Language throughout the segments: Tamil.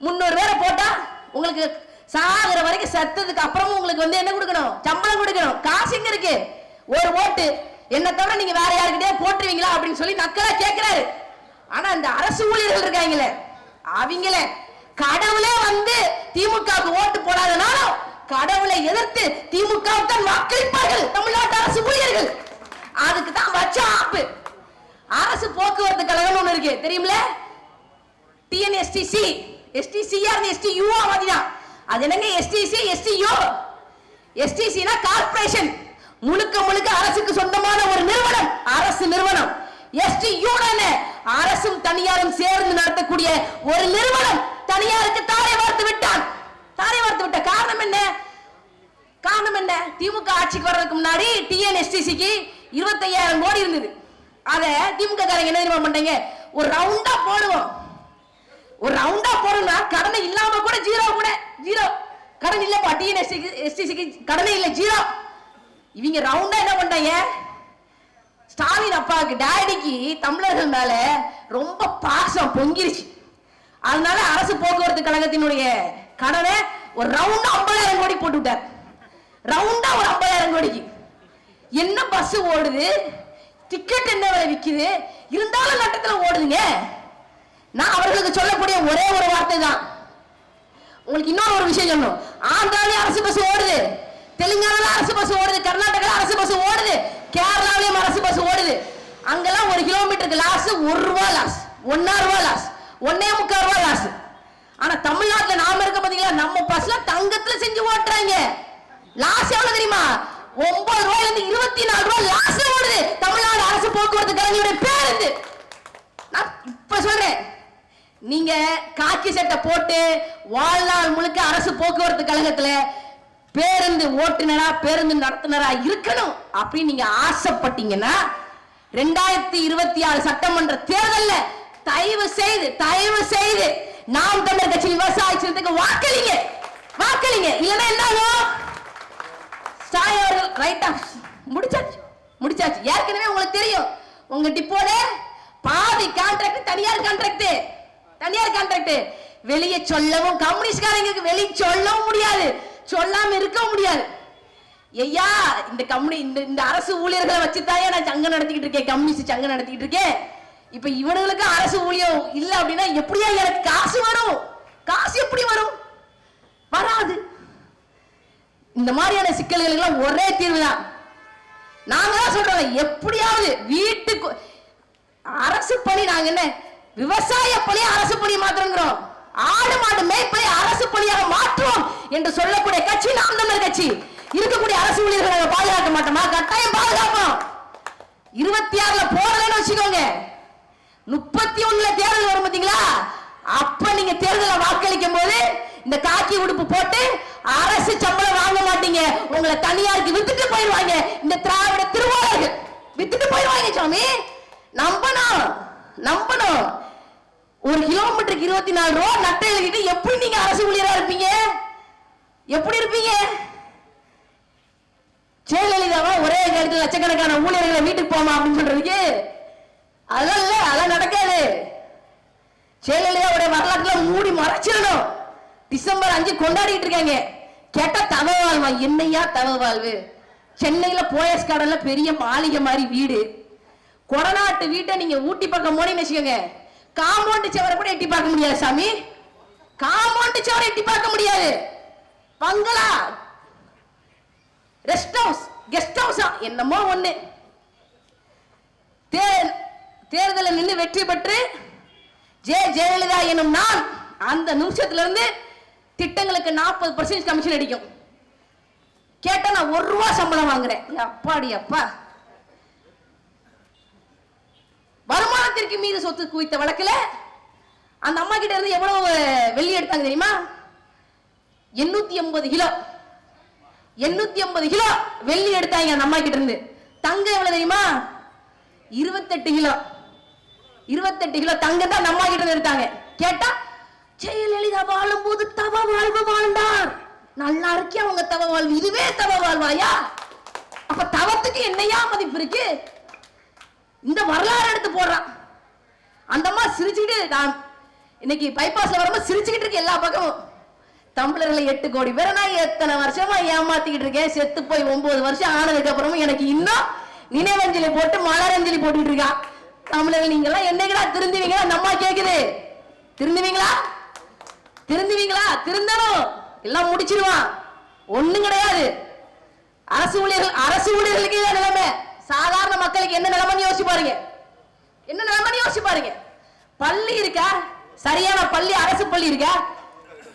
முந்நூறு பேரை போட்டா உங்களுக்கு சாகிற வரைக்கும் செத்ததுக்கு அப்புறமும் உங்களுக்கு வந்து என்ன கொடுக்கணும்? சம்பளம் கொடுக்கணும். காசு எங்க இருக்கு? ஒரு ஓட்டு. என்ன தவிர நீங்க வேற யாருக்கிட்டே போட்டுருவீங்களா அப்படின்னு சொல்லி நக்கலா கேட்கிறாரு ஆனா இந்த அரசு ஊழியர்கள் இருக்காங்களே அவங்களே கடவுளே வந்து திமுகவுக்கு ஓட்டு போடாதனாலும் கடவுளை எதிர்த்து திமுகவுக்கு தான் வாக்களிப்பார்கள் தமிழ்நாட்டு அரசு ஊழியர்கள். அதுக்கு தான் வச்ச ஆப்பு. அரசு போக்குவரத்து கழகம் ஒண்ணு இருக்கு. தெரியுமில டிஎன்எஸ்டிசி எஸ்டிசியா இருந்து எஸ்டியூ மாதிரிதான் அது என்னங்க எஸ்டிசி எஸ்டியூ எஸ்டிசினா கார்ப்பரேஷன் முழுக்க முழுக்க அரசுக்கு சொந்தமான ஒரு நிறுவனம். அரசு நிறுவனம். எஸ்டியூ அரசும் தனியாரும் சேர்ந்து நடத்தக்கூடிய ஒரு நிறுவனம். தனியாருக்கு தாரை வார்த்து விட்டான். தாரை வார்த்து விட்ட காரணம் என்ன? காரணம் என்ன? திமுக ஆட்சிக்கு வர்றதுக்கு முன்னாடி டிஎன்எஸ்டிசிக்கு இருபத்தையாயிரம் கோடி இருந்தது. அதை திமுக காரங்க என்ன தெரியுமா பண்றீங்க? ஒரு ரவுண்டா போடுவோம். ஒரு ரவுண்டா போறோம்னா கடனை இல்லாம கூட ஜீரோ கூட. ஜீரோ கடன் இல்ல பாட்டி எஸ்டிசிக்கு கடனே இல்ல ஜீரோ இவங்க ரவுண்டா என்ன பண்றாங்க? ஸ்டாலின் அப்பாவுக்கு டேடிக்கு தமிழர்கள் மேல ரொம்ப பாசம் பொங்கிருச்சு. அதனால அரசு போக்குவரத்து கழகத்தினுடைய கடனை ஒரு ரவுண்டா ஐம்பதாயிரம் கோடி போட்டு விட்டார் ரவுண்டா ஒரு ஐம்பதாயிரம் கோடிக்கு. என்ன பஸ் ஓடுது? டிக்கெட் என்ன விலை விற்குது இருந்தாலும் நட்டத்துல ஓடுதுங்க. நான் அவர்களுக்கு சொல்லக்கூடிய ஒரே ஒரு வார்த்தை தான் உங்களுக்கு இன்னொரு ஒரு விஷயம் சொல்லணும். ஆந்திராவிலே அரசு பஸ் ஓடுது. தெலுங்கானால அரசு பஸ் ஓடுது. கர்நாடகால அரசு பஸ் ஓடுது. கேரளாவிலேயும் அரசு பஸ் ஓடுது. அங்கெல்லாம் ஒரு கிலோமீட்டருக்கு லாஸ் ஒரு ரூபா லாஸ் ஒன்னா ரூபா லாஸ் ஒன்னே முக்கால் ரூபா லாஸ் ஆனா தமிழ்நாட்டுல நாம இருக்க பாத்தீங்களா? நம்ம பஸ்ல தங்கத்துல செஞ்சு ஓட்டுறாங்க. லாஸ் எவ்வளவு தெரியுமா? ஒன்பது ரூபாயில இருந்து இருபத்தி நாலு ரூபாய் லாஸ் ஓடுது. தமிழ்நாடு அரசு போக்குவரத்து கலைஞருடைய பேருந்து. நான் இப்ப சொல்றேன். நீங்க காக்கி சட்டை போட்டு வாழ்நாள் முழுக்க அரசு போக்குவரத்து கழகத்துல பேருந்து ஓட்டுநரா பேருந்து நடத்துனரா இருக்கணும் அப்படின்னு நீங்க ஆசைப்பட்டீங்கன்னா ரெண்டாயிரத்தி இருபத்தி ஆறு சட்டமன்ற தேர்தல்ல தயவு செய்து தயவு செய்து நாம் தமிழர் கட்சி விவசாய சின்னத்துக்கு வாக்களிங்க. வாக்களிங்க. இல்லைன்னா என்ன ஆகும் ஸ்டாலின் அவர்கள் ரைட்டா முடிச்சாச்சு. முடிச்சாச்சு. ஏற்கனவே உங்களுக்கு தெரியும். உங்க டிப்போட பாதி கான்ட்ராக்ட் தனியார் கான்ட்ராக்ட் தனியார் கான்ட்ராக்ட் வெளியே சொல்லவும் கம்யூனிஸ்ட்காரங்களுக்கு வெளியே சொல்லவும் முடியாது. சொல்லாம இருக்க முடியாது. ஐயா இந்த கம்யூனி இந்த இந்த அரசு ஊழியர்களை வச்சுதாயா நான் சங்கம் நடத்திக்கிட்டு இருக்கேன். கம்யூனிஸ்ட் சங்கம் நடத்திக்கிட்டு இருக்கேன். இப்ப இவனுங்களுக்கு அரசு ஊழியம் இல்ல அப்படின்னா எப்படியா எனக்கு காசு வரும்? காசு எப்படி வரும்? வராது. இந்த மாதிரியான சிக்கல்களுக்கெல்லாம் ஒரே தீர்வு தான் நாங்க தான் சொல்றோம் எப்படியாவது வீட்டுக்கு அரசு பணி நாங்க என்ன விவசாய பணி அரசு பணி மாற்றுங்கிறோம் ஆடு மாடு மேய்ப்பதை அரசு பணியாக மாற்றுவோம் என்று சொல்லக்கூடிய கட்சி நாம் தமிழர் கட்சி. இருக்கக்கூடிய அரசு ஊழியர்களை நாங்க பாதுகாக்க மாட்டோமா? கட்டாயம் பாதுகாப்போம். இருபத்தி ஆறுல போறதுன்னு வச்சுக்கோங்க. முப்பத்தி ஒண்ணுல தேர்தல் வரும் பாத்தீங்களா? அப்ப நீங்க தேர்தலை வாக்களிக்கும் போது இந்த காக்கி உடுப்பு போட்டு அரசு சம்பளம் வாங்க மாட்டீங்க. உங்களை தனியாருக்கு வித்துட்டு போயிடுவாங்க. இந்த திராவிட திருவாளர்கள். வித்துட்டு போயிடுவாங்க சாமி நம்பணும். நம்பணும். ஒரு கிலோமீட்டருக்கு இருபத்தி நாலு ரூபா நட்டை எழுதிட்டு எப்படி நீங்க அரசு ஊழியரா இருப்பீங்க? எப்படி இருப்பீங்க? ஜெயலலிதாவா ஒரே காலத்தில் லட்சக்கணக்கான ஊழியர்களை வீட்டுக்கு போமா அப்படின்னு சொல்றதுக்கு? அதெல்லாம் இல்ல அதெல்லாம் நடக்காது. ஜெயலலிதாவுடைய வரலாற்றுல மூடி மறைச்சிடணும். டிசம்பர் அஞ்சு கொண்டாடிட்டு இருக்காங்க. கேட்டா தவ வாழ்வா என்னையா தவ வாழ்வு சென்னையில போயஸ் கார்டன்ல பெரிய மாளிகை மாதிரி வீடு. கொடநாட்டு வீட்டை நீங்க ஊட்டி பக்கம் போனீங்கன்னு வச்சுக்கோங்க. காம்பவுண்ட் சுவரை கூட எட்டி பார்க்க முடியாது சாமி. காம்பவுண்ட் சுவரை எட்டி பார்க்க முடியாது. பங்களா. ரெஸ்ட் ஹவுஸ் கெஸ்ட் ஹவுஸா என்னமோ ஒண்ணு. தேர்தலில் நின்று வெற்றி பெற்று ஜே ஜெயலலிதா எனும் நான் அந்த நிமிஷத்துல இருந்து திட்டங்களுக்கு நாற்பது பர்சன்ட் கமிஷன் அடிக்கும். கேட்டா நான் ஒரு ரூபா சம்பளம் வாங்குறேன். அப்பாடி அப்பா. வருமானத்திற்கு மீது சொத்து குவித்த வழக்குல அந்த அம்மா கிட்ட இருந்து எவ்வளவு வெள்ளி எடுத்தாங்க தெரியுமா? எண்ணூத்தி எண்பது கிலோ. எண்ணூத்தி ஐம்பது கிலோ வெள்ளி எடுத்தாங்க அந்த அம்மா கிட்ட இருந்து. தங்கம் எவ்வளவு தெரியுமா? இருபத்தெட்டு கிலோ. இருபத்தெட்டு கிலோ தங்கம் தான் அம்மா கிட்ட இருந்து எடுத்தாங்க. கேட்டா ஜெயலலிதா வாழும் போது தவ வாழ்வு வாழ்ந்தார். நல்லா இருக்கே அவங்க தவ வாழ்வு. இதுவே தவ வாழ்வாயா? அப்ப தவத்துக்கு என்னையா மதிப்பு இருக்கு? இந்த வரலாறு எடுத்து போடுறான். அந்த அம்மா சிரிச்சுக்கிட்டு நான் இன்னைக்கு பைபாஸ்ல வரும்போது சிரிச்சுக்கிட்டு இருக்கு எல்லா பக்கமும். தமிழர்களை எட்டு கோடி. பேரை நான் எத்தனை வருஷமா ஏமாத்திக்கிட்டு இருக்கேன்? செத்து போய் ஒன்பது வருஷம் ஆனதுக்கு அப்புறமும் எனக்கு இன்னும் நினைவஞ்சலி போட்டு மலரஞ்சலி போட்டுட்டு இருக்கா. தமிழர்கள் நீங்க எல்லாம் என்னைக்குடா திருந்துவீங்களா? நம்மா கேக்குது. திருந்துவீங்களா? திருந்துவீங்களா? திருந்தணும். எல்லாம் முடிச்சிருவான். ஒண்ணும் கிடையாது. அரசு ஊழியர்கள் அரசு ஊழியர்களுக்கு நிலைமை. சாதாரண மக்களுக்கு என்ன நிலைமைன்னு யோசிச்சு பாருங்க. என்ன நிலைமை யோசிச்சு பாருங்க. பள்ளி இருக்கா? சரியான பள்ளி அரசு பள்ளி இருக்கா?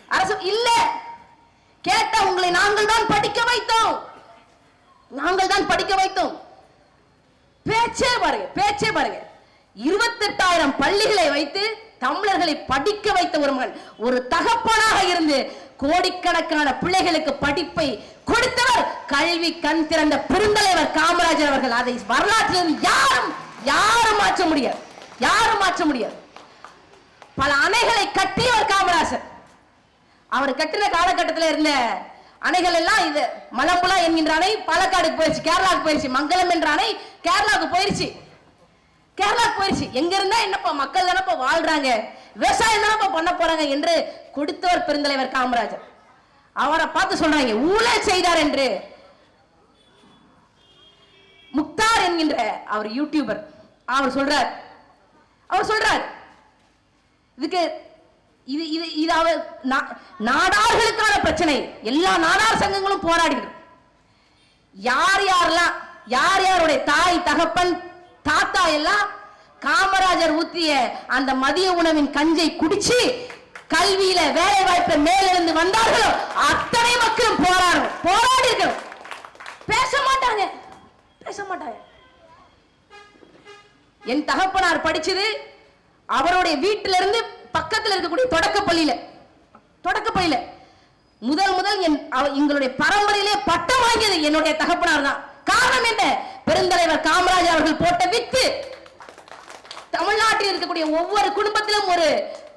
அரசு இல்ல. கேட்ட உங்களை நாங்கள் தான் படிக்க வைத்தோம். நாங்கள் தான் படிக்க வைத்தோம். பேச்சே பாருங்க பேச்சே பாருங்க. இருபத்தெட்டாயிரம் பள்ளிகளை வைத்து தமிழர்களை படிக்க வைத்த ஒரு மகன். ஒரு தகப்பனாக இருந்து கோடிக்கணக்கான பிள்ளைகளுக்கு படிப்பை கொடுத்தவர் கல்வி கண் திறந்த பெருந்தலைவர் காமராஜர் அவர்கள். அதை வரலாற்றில் யாரும் யாரும் மாற்ற முடியாது. யாரும் மாற்ற முடியாது. பல அணைகளை கட்டியவர் காமராஜர் அவர் கட்டின காலகட்டத்தில் இருந்த அணைகள் எல்லாம் இது மலம்புலா என்கின்ற அணை பாலக்காடுக்கு போயிருச்சு கேரளாவுக்கு போயிருச்சு மங்களம் என்ற அணை கேரளாவுக்கு போயிருச்சு. கேரளாவுக்கு போயிருச்சு. எங்க இருந்தா என்னப்பா மக்கள் தானப்பா வாழ்றாங்க விவசாயம் தானப்பா பண்ண போறாங்க என்று கொடுத்தவர் பெருந்தலைவர் காமராஜர். அவரை பார்த்து சொல்றாங்க ஊழல் செய்தார் என்று. முக்தார் என்கின்ற அவர் யூடியூபர் அவர் சொல்றார் அவர் சொல்றார் இதுக்கு இது இது இது அவர் நா- நாடார்களுக்கான பிரச்சனை. எல்லா நாடார் சங்கங்களும் போராடுகிறது யார் யாரெல்லாம் யார் யாருடைய தாய் தகப்பன் தாத்தா எல்லாம் காமராஜர் ஊத்திய அந்த மதிய உணவின் கஞ்சை குடிச்சு கல்வியில வேலை வாய்ப்பு மேலிருந்து வந்தார்களோ அத்தனை மக்களும் போராடும். போராடி இருக்கணும் பேச மாட்டாங்க. பேச மாட்டாங்க. என் தகப்பனார் படிச்சது அவருடைய வீட்டில இருந்து பக்கத்துல இருக்கக்கூடிய தொடக்க பள்ளியில தொடக்க பள்ளியில முதல் முதல் என் அவ- எங்களுடைய பரம்பரையிலே பட்டம் வாங்கியது என்னுடைய தகப்பனார் தான். காரணம் என்ன? பெருந்தலைவர் காமராஜர் அவர்கள் போட்ட வித்து. தமிழ்நாட்டில் இருக்கக்கூடிய ஒவ்வொரு குடும்பத்திலும் ஒரு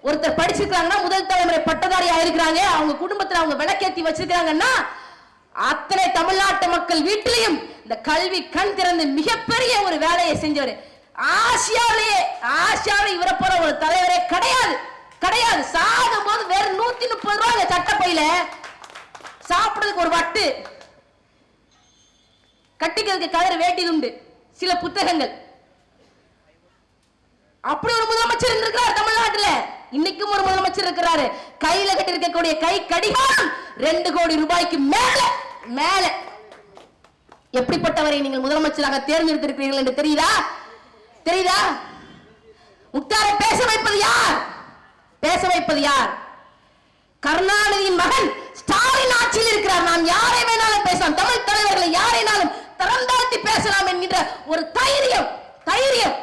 ஒருத்தர் படிச்சிருக்காங்கன்னா முதல் தலைமுறை பட்டதாரி ஆயிருக்கிறாங்க அவங்க குடும்பத்துல அவங்க விளக்கேத்தி வச்சிருக்காங்கன்னா அத்தனை தமிழ்நாட்டு மக்கள் வீட்டிலையும் இந்த கல்வி கண் திறந்து மிகப்பெரிய ஒரு வேலையை செஞ்சவர். ஆசியாவிலேயே ஆசியாவில இவரை போற ஒரு தலைவரே கிடையாது. கிடையாது. சாகும் போது வேற நூத்தி முப்பது ரூபாய் சட்டப்பையில சாப்பிடுறதுக்கு ஒரு வட்டு. கட்டிக்கிறதுக்கு கதறு வேட்டி உண்டு. சில புத்தகங்கள். அப்படி ஒரு முதலமைச்சர் இருந்திருக்கிறார் தமிழ்நாட்டுல. இன்னைக்கும் ஒரு முதலமைச்சர் இருக்கிறாரு. கையில கட்டி இருக்கக்கூடிய கை கடிகாரம் ரெண்டு கோடி ரூபாய்க்கு மேல மேல. எப்படிப்பட்டவரை நீங்கள் முதலமைச்சராக தேர்ந்தெடுத்திருக்கிறீர்கள் என்று தெரியுதா? தெரியுதா? முக்தாரை பேச வைப்பது யார்? பேச வைப்பது யார்? கருணாநிதியின் மகன் ஸ்டாலின் ஆட்சியில் இருக்கிறார். நாம் யாரை வேணாலும் பேசலாம். தமிழ் தலைவர்களை யாரைனாலும் தரம் பேசலாம் என்கின்ற ஒரு தைரியம் தைரியம்.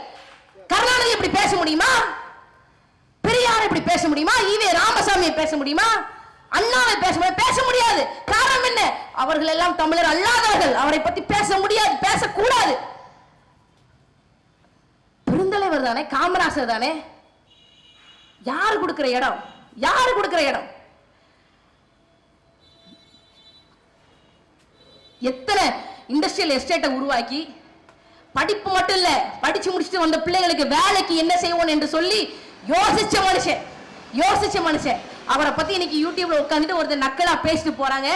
கருணாநிதி இப்படி பேச முடியுமா? இப்படி பேச முடியுமா? ஈவே ராமசாமியை பேச முடியுமா? அண்ணாவை பேச முடியாது பேச முடியாது. காரணம் என்ன? அவர்கள் எல்லாம் தமிழர் அல்லாதவர்கள். அவரை பத்தி பேச முடியாது பேசக்கூடாது. பெருந்தலைவர் தானே காமராசர் தானே? யார் கொடுக்கிற இடம்? யார் கொடுக்கிற இடம்? எத்தனை இண்டஸ்ட்ரியல் எஸ்டேட்டை உருவாக்கி படிப்பு மட்டும் இல்லை படிச்சு முடிச்சுட்டு வந்த பிள்ளைகளுக்கு வேலைக்கு என்ன செய்வோம் என்று சொல்லி யோசிச்ச மனுஷன். யோசிச்ச மனுஷன். அவரை பத்தி இன்னைக்கு யூடியூப்ல உட்காந்துட்டு ஒருத்தர் நக்கலா பேசிட்டு போறாங்க.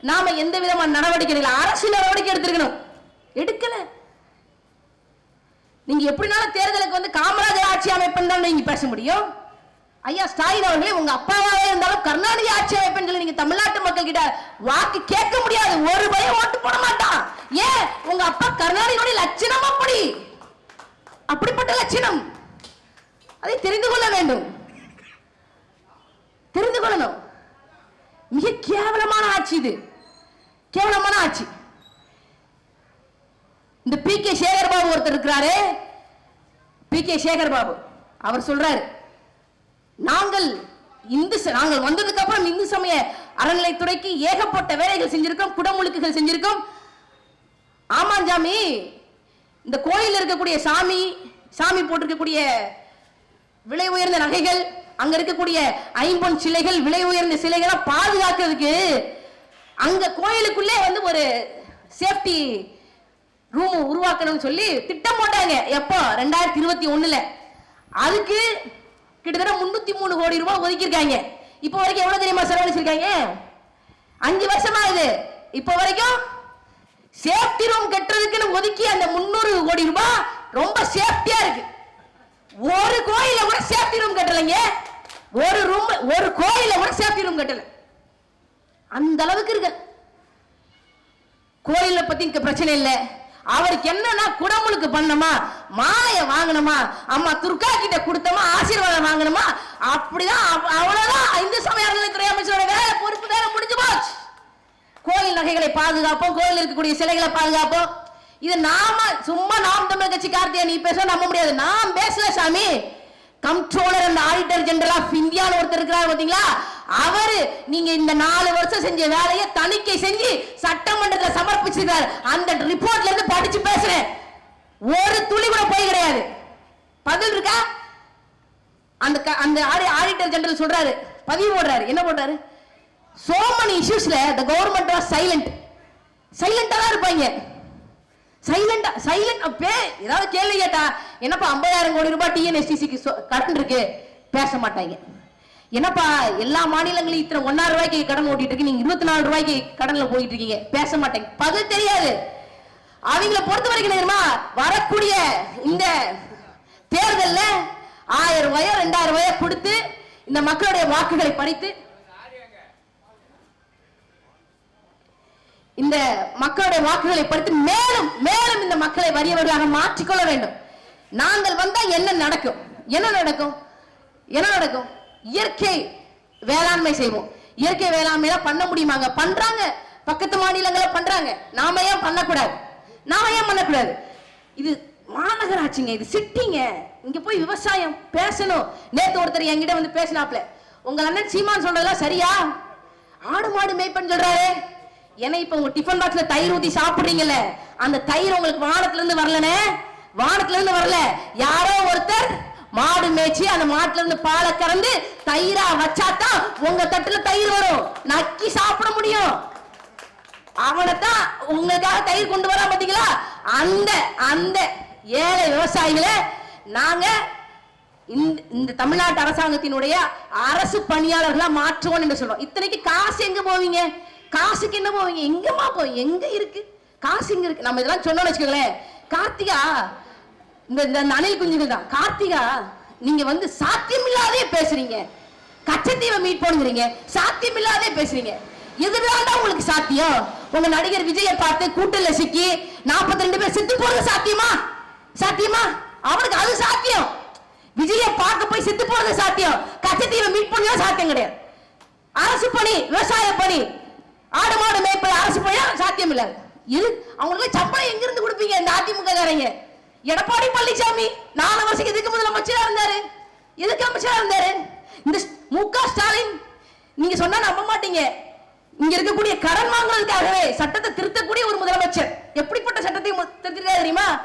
நாம எந்த விதமான நடவடிக்கை இல்லை அரசு நடவடிக்கை எடுத்திருக்கணும். எடுக்கல. நீங்க எப்படினாலும் தேர்தலுக்கு வந்து காமராஜர் ஆட்சி அமைப்புன்னு தான் நீங்க பேச முடியும்? ஐயா ஸ்டாலின் அவர்களே உங்க அப்பாவாவே இருந்தாலும் கருணாநிதி ஆட்சி அமைப்புன்னு சொல்லி நீங்க தமிழ்நாட்டு மக்கள் கிட்ட வாக்கு கேட்க முடியாது. ஒரு பயம் ஓட்டு போட மாட்டான். ஏன்? உங்க அப்பா கருணாநிதியோட லட்சணம் அப்படி. அப்படிப்பட்ட லட்சணம். அதை தெரிந்து கொள்ள வேண்டும். தெரிந்து கொள்ளணும். மிக கேவலமான ஆட்சி இது. கேவலமான ஆட்சி. இந்த பி கே சேகர் பாபு ஒருத்தர் இருக்கிறாரு. பி கே சேகர் பாபு அவர் சொல்றாரு நாங்கள் இந்து ச- நாங்கள் வந்ததுக்கு அப்புறம் இந்து சமய அறநிலைத்துறைக்கு ஏகப்பட்ட வேலைகள் செஞ்சிருக்கோம் குடமுழுக்குகள் செஞ்சிருக்கோம். ஆமாம் சாமி இந்த கோயில் இருக்கக்கூடிய சாமி சாமி போட்டிருக்கக்கூடிய விலை உயர்ந்த நகைகள் அங்க இருக்கக்கூடிய ஐம்பொன் சிலைகள் விலை உயர்ந்த சிலைகளை பாதுகாக்கிறதுக்கு அங்க கோயிலுக்குள்ளே வந்து ஒரு சேஃப்டி ரூம் உருவாக்கணும்னு சொல்லி திட்டம் போட்டாங்க. எப்போ? ரெண்டாயிரத்தி இருபத்தி ஒண்ணுல. அதுக்கு கிட்டத்தட்ட முன்னூத்தி மூணு கோடி ரூபாய் ஒதுக்கியிருக்காங்க. இப்போ வரைக்கும் எவ்வளவு தெரியுமா செலவழிச்சிருக்காங்க? அஞ்சு வருஷமா இது இப்போ வரைக்கும் சேஃப்டி ரூம் கட்டுறதுக்குன்னு ஒதுக்கி அந்த முன்னூறு கோடி ரூபாய் ரொம்ப சேஃப்டியா இருக்கு. ஒரு கோயில கூட சேஃப்டி ரூம் கட்டலைங்க. ஒரு ரூம் ஒரு கோயில கூட சேஃப்டி ரூம் கட்டல. அந்த அளவுக்கு இருக்கு. கோயில பத்தி இங்க பிரச்சனை இல்லை. அவருக்கு என்னன்னா குடமுழுக்கு பண்ணமா மாலையை வாங்கணுமா? அம்மா துர்கா கிட்ட கொடுத்தோமா? ஆசீர்வாதம் வாங்கணுமா? அப்படிதான் அவ்வளவுதான். இந்து சமய அறநிலைத்துறை அமைச்சரோட வேலை பொறுப்பு வேலை முடிஞ்சு போச்சு. கோயில் நகைகளை பாதுகாப்போம். கோயில் இருக்கக்கூடிய சிலைகளை பாதுகாப்போம். இது நாம சும்மா நாம் தமிழ் கட்சி கார்த்தியா நீ பேச நம்ப முடியாது. நான் பேசல சாமி. கம்ட்ரோலர் அந்த ஆடிட்டர் ஜெனரல் ஆஃப் இந்தியான்னு ஒருத்தர் இருக்கிறார் பாத்தீங்களா அவரு நீங்க இந்த நாலு வருஷம் செஞ்ச வேலையை தணிக்கை செஞ்சு சட்டமன்றத்தில் சமர்ப்பிச்சிருக்காரு. அந்த ரிப்போர்ட்ல இருந்து படிச்சு பேசுறேன். ஒரு துளி கூட போய் கிடையாது. பதில் இருக்கா? அந்த க- அந்த ஆடிட்டர் ஜெனரல் சொல்றாரு. பதிவு போடுறாரு. என்ன போடுறாரு? சோ மெனி இஷ்யூஸ்ல த கவர்மெண்ட் was சைலண்ட் சைலண்டா தான் இருப்பாங்க. சைலண்டா சைலண்ட் அப்பே ஏதாவது கேள்வி கேட்டா என்னப்பா ஐம்பதாயிரம் கோடி ரூபாய் டிஎன்எஸ்டிசிக்கு கடன் இருக்கு? பேச மாட்டாங்க. என்னப்பா எல்லா மாநிலங்களையும் இத்தனை ஒன்னாயிரம் ரூபாய்க்கு கடன் ஓட்டிட்டு இருக்கு? நீங்க இருபத்தி நாலு ரூபாய்க்கு கடன்ல போயிட்டு இருக்கீங்க. பேச மாட்டேங்க. பதில் தெரியாது. அவங்கள பொறுத்த வரைக்கும் தெரியுமா? வரக்கூடிய இந்த தேர்தல்ல ஆயிரம் ரூபாயோ ரெண்டாயிரம் ரூபாயோ கொடுத்து இந்த மக்களுடைய வாக்குகளை பறித்து இந்த மக்களுடைய வாக்குகளை படித்து மேலும் மேலும் இந்த மக்களை வறியவர்களாக மாற்றிக்கொள்ள வேண்டும். நாங்கள் வந்தால் என்ன நடக்கும்? என்ன நடக்கும்? என்ன நடக்கும்? இயற்கை வேளாண்மை செய்வோம். இயற்கை வேளாண்மையில பண்ண முடியுமாங்க? பண்றாங்க. பக்கத்து மாநிலங்கள பண்றாங்க. நாம ஏன் பண்ணக்கூடாது? நாம ஏன் பண்ணக்கூடாது? இது மாநகராட்சிங்க இது சிட்டிங்க. இங்க போய் விவசாயம் பேசணும். நேத்து ஒருத்தர் என்கிட்ட வந்து பேசினாப்ல. உங்க அண்ணன் சீமான் சொல்றதெல்லாம் சரியா? ஆடு மாடு மேய்ப்பன்னு சொல்றாரு. ஏன்னா இப்ப உங்க டிஃபன் பாக்ஸ்ல தயிர் ஊத்தி சாப்பிடுறீங்கல்ல? அந்த தயிர் உங்களுக்கு வானத்துல இருந்து வரலனே? வானத்துல இருந்து வரல. யாரோ ஒருத்தர் மாடு மேய்ச்சி அந்த மாட்டுல இருந்து பாலை கறந்து தயிரா வச்சாதான் உங்க தட்டுல தயிர் வரும். நக்கி சாப்பிட முடியும். அவனைத்தான் உங்களுக்காக தயிர் கொண்டு வரா பாத்தீங்களா? அந்த அந்த ஏழை விவசாயிகளை நாங்க இந்த இந்த தமிழ்நாட்டு அரசாங்கத்தினுடைய அரசு பணியாளர்களா மாற்றுவோம் என்று சொல்றோம். இத்தனைக்கு காசு எங்க போவீங்க? காசுக்கு என்ன போவீங்க எங்கம்மா போவீங்க எங்க இருக்கு? காசு இங்க இருக்கு. நம்ம இதெல்லாம் சொன்னோம்னு வச்சுக்கோங்களேன். கார்த்திகா இந்த இந்த அணில் குஞ்சுகள் தான். கார்த்திகா நீங்க வந்து சாத்தியமில்லாதே பேசுறீங்க. கச்சத்தீவை மீட் பண்ணுங்கிறீங்க. சாத்தியமில்லாதே பேசுறீங்க. இதுதான்டா உங்களுக்கு சாத்தியம். உங்க நடிகர் விஜயை பார்த்து கூட்டல சிக்கி 42 ரெண்டு பேர் செத்து போறது சாத்தியமா? சாத்தியமா? அவனுக்கு அது சாத்தியம். விஜய பார்க்க போய் செத்து போறது சாத்தியம். கச்சத்தீவை மீட் பண்ணா சாத்தியம் கிடையாது. அரசு பணி விவசாய பணி. ஆடு மாடு மேய்ப்பது அரசு போயா சாத்தியம் இல்ல இது அவங்களுக்கு சம்பளம் எங்க இருந்து கொடுப்பீங்க இந்த அதிமுக காரங்க எடப்பாடி பழனிசாமி நாலு வருஷம் இதுக்கு முதலமைச்சரா இருந்தாரு. எதுக்கு அமைச்சரா இருந்தாரு? இந்த மு க ஸ்டாலின் நீங்க சொன்னா நம்ப மாட்டீங்க. இங்க இருக்கக்கூடிய கடன் வாங்குறதுக்காகவே சட்டத்தை திருத்தக்கூடிய ஒரு முதலமைச்சர். எப்படிப்பட்ட சட்டத்தை திருத்திருக்காரு தெரியுமா?